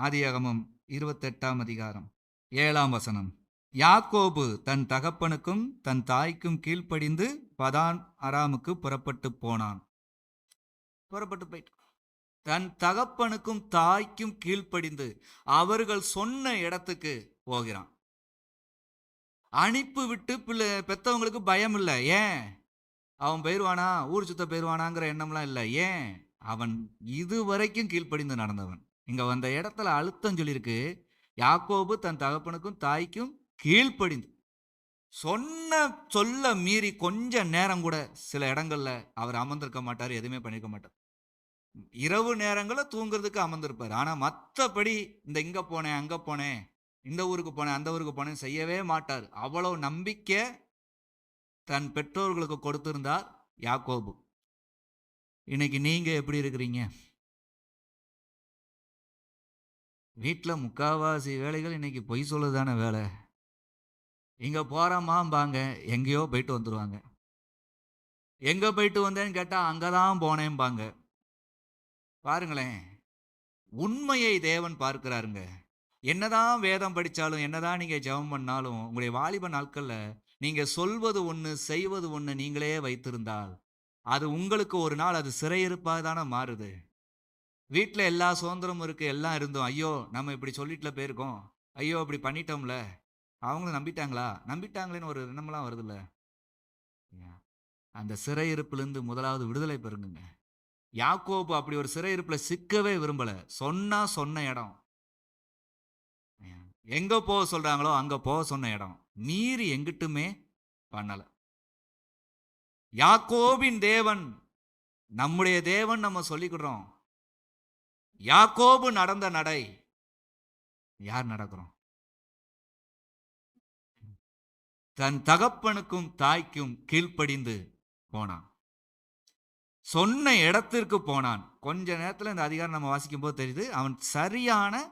ஆதியாகமம் இருபத்தெட்டாம் அதிகாரம். ஏழாம் வசனம். யாக்கோபு தன் தகப்பனுக்கும் தன் தாய்க்கும் கீழ்ப்படிந்து பதான் அராமுக்கு புறப்பட்டு போனான். புறப்பட்டு போயிட்டான். தன் தகப்பனுக்கும் தாய்க்கும் கீழ்ப்படிந்து அவர்கள் சொன்ன இடத்துக்கு போகிறான். அனுப்பி விட்டு பிள்ளை பெத்தவங்களுக்கு பயம் இல்லை. ஏன்? அவன் போயிடுவானா ஊர் சுத்த போயிடுவானாங்கிற எண்ணம்லாம் இல்லை. ஏன்? அவன் இதுவரைக்கும் கீழ்ப்படிந்து நடந்தவன். இங்கே வந்த இடத்துல அழுத்தம் சொல்லியிருக்கு. யாக்கோபு தன் தகப்பனுக்கும் தாய்க்கும் கீழ்ப்படிந்து சொன்ன சொல்ல மீறி கொஞ்ச நேரம் கூட சில இடங்களில் அவர் அமர்ந்திருக்க மாட்டார் எதுவுமே பண்ணியிருக்க மாட்டார். இரவு நேரங்களில் தூங்குறதுக்கு அமர்ந்திருப்பார். ஆனால் மற்றபடி இந்த இங்கே போனேன் அங்கே போனேன் இந்த ஊருக்கு போனேன் அந்த ஊருக்கு போனேன் செய்யவே மாட்டார். அவ்வளோ நம்பிக்கை தன் பெற்றோர்களுக்கு கொடுத்திருந்தார் யாக்கோபு. இன்னைக்கு நீங்கள் எப்படி இருக்கிறீங்க? வீட்டில் முக்காவாசி வேலைகள் இன்னைக்கு பொய் சொல்லுதான வேலை? இங்கே போகிறோமாம்பாங்க எங்கேயோ போயிட்டு வந்துடுவாங்க எங்கே போயிட்டு வந்தேன்னு கேட்டால் அங்கே தான் போனேன்பாங்க பாருங்களேன். உண்மையை தேவன் பார்க்கிறாருங்க. என்னதான் வேதம் படித்தாலும் என்னதான் நீங்கள் ஜெபம் பண்ணாலும் உங்களுடைய வாலிப நாட்களில் நீங்கள் சொல்வது ஒன்று செய்வது ஒன்று நீங்களே வைத்திருந்தால் அது உங்களுக்கு ஒரு நாள் அது சிறையிருப்பாக தானே மாறுது. வீட்டில் எல்லா சுதந்திரமும் இருக்குது எல்லாம் இருந்தோம். ஐயோ நம்ம இப்படி சொல்லிட்டுல போயிருக்கோம். ஐயோ இப்படி பண்ணிட்டோம்ல. அவங்களும் நம்பிட்டாங்களா? நம்பிட்டாங்களேன்னு ஒரு எண்ணமெல்லாம் வருதுல்ல. அந்த சிறையிருப்புலேருந்து முதலாவது விடுதலை பெறுங்க யாக்கோப்பு அப்படி ஒரு சிறையிருப்பில் சிக்கவே விரும்பல. சொன்னால் சொன்ன இடம். எங்கே போக சொல்கிறாங்களோ அங்கே போக சொன்ன இடம். மீறி எங்கிட்டுமே பண்ணலை. யாக்கோபின் தேவன் நம்முடைய தேவன் நம்ம சொல்லிக்கிறோம் யாக்கோபு நடந்த நடை. யார் நடக்கிறோம்? தன் தகப்பனுக்கும் தாய்க்கும் கீழ்ப்படிந்து போனான். சொன்ன இடத்திற்கு போனான். கொஞ்ச நேரத்தில் இந்த அதிகாரம் நம்ம வாசிக்கும் போது தெரியுது. அவன் சரியான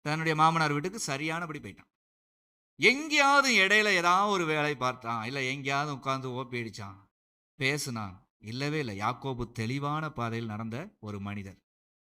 தன்னுடைய மாமனார் வீட்டுக்கு சரியானபடி போயிட்டான். எங்கேயாவது இடையில ஏதாவது ஒரு வேலை பார்த்தான். இல்லை எங்கேயாவது உட்காந்து ஓப்பி அடிச்சான். பேசுனான். இல்லவே இல்லை. யாக்கோபு தெளிவான பாதையில் நடந்த ஒரு மனிதர்.